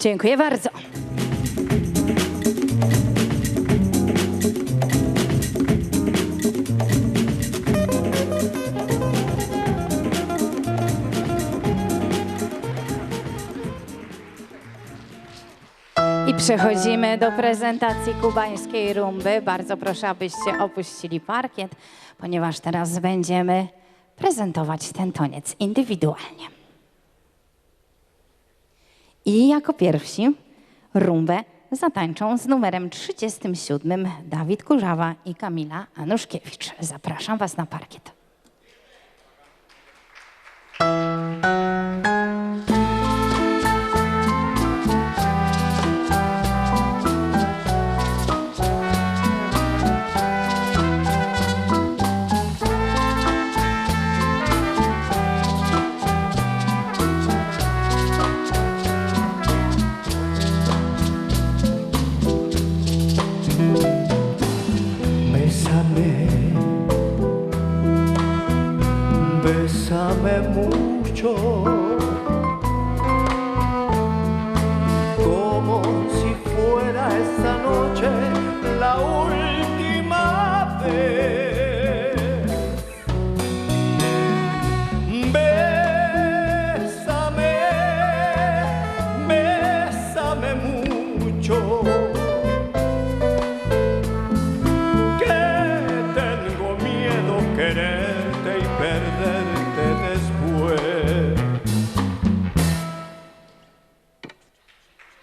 Dziękuję bardzo. I przechodzimy do prezentacji kubańskiej rumby. Bardzo proszę, abyście opuścili parkiet, ponieważ teraz będziemy prezentować ten toniec indywidualnie. I jako pierwsi rumbę zatańczą z numerem 37 Dawid Kurzawa i Kamila Anuszkiewicz. Zapraszam Was na parkiet. Bésame, bésame mucho,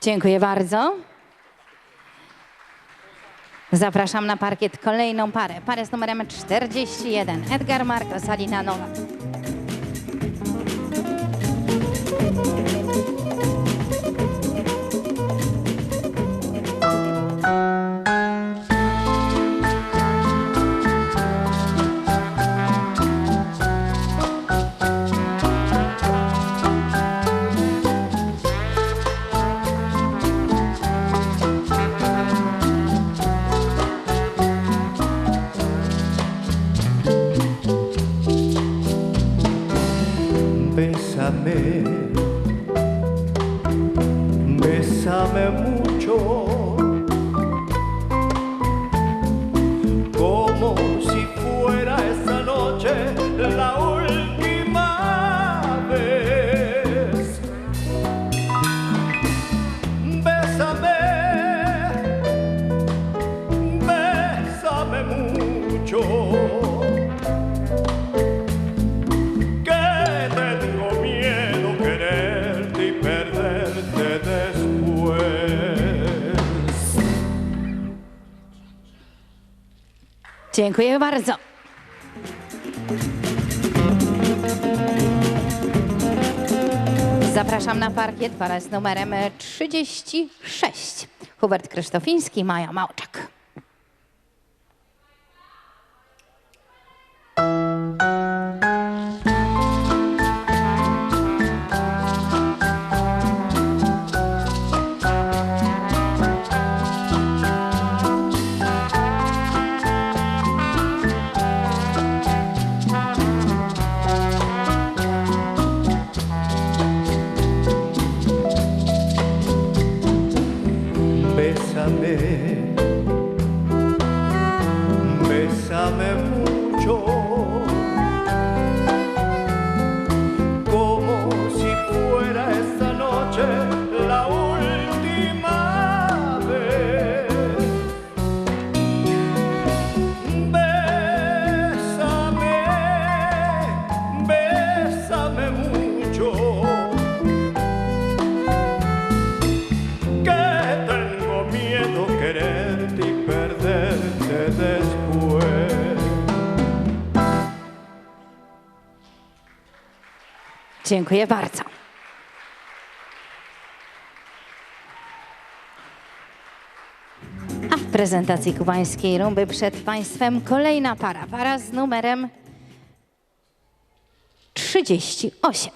Dziękuję bardzo. Zapraszam na parkiet kolejną parę. Parę z numerem 41. Edgar Marcos, Alina Nowak. Bésame, bésame mucho, como si fuera esta noche la última vez. Bésame, bésame mucho. Dziękuję bardzo. Zapraszam na parkiet parę z numerem 36. Hubert Krzysztofiński, Maja Małczak. saber Dziękuję bardzo. A w prezentacji kubańskiej rumby przed Państwem kolejna para. Para z numerem 38.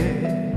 way.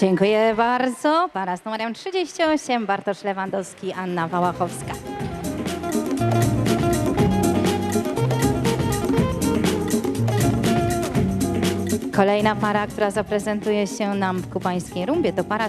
Dziękuję bardzo. Para z numerem 38, Bartosz Lewandowski, Anna Wałachowska. Kolejna para, która zaprezentuje się nam w kubańskiej rumbie, to para z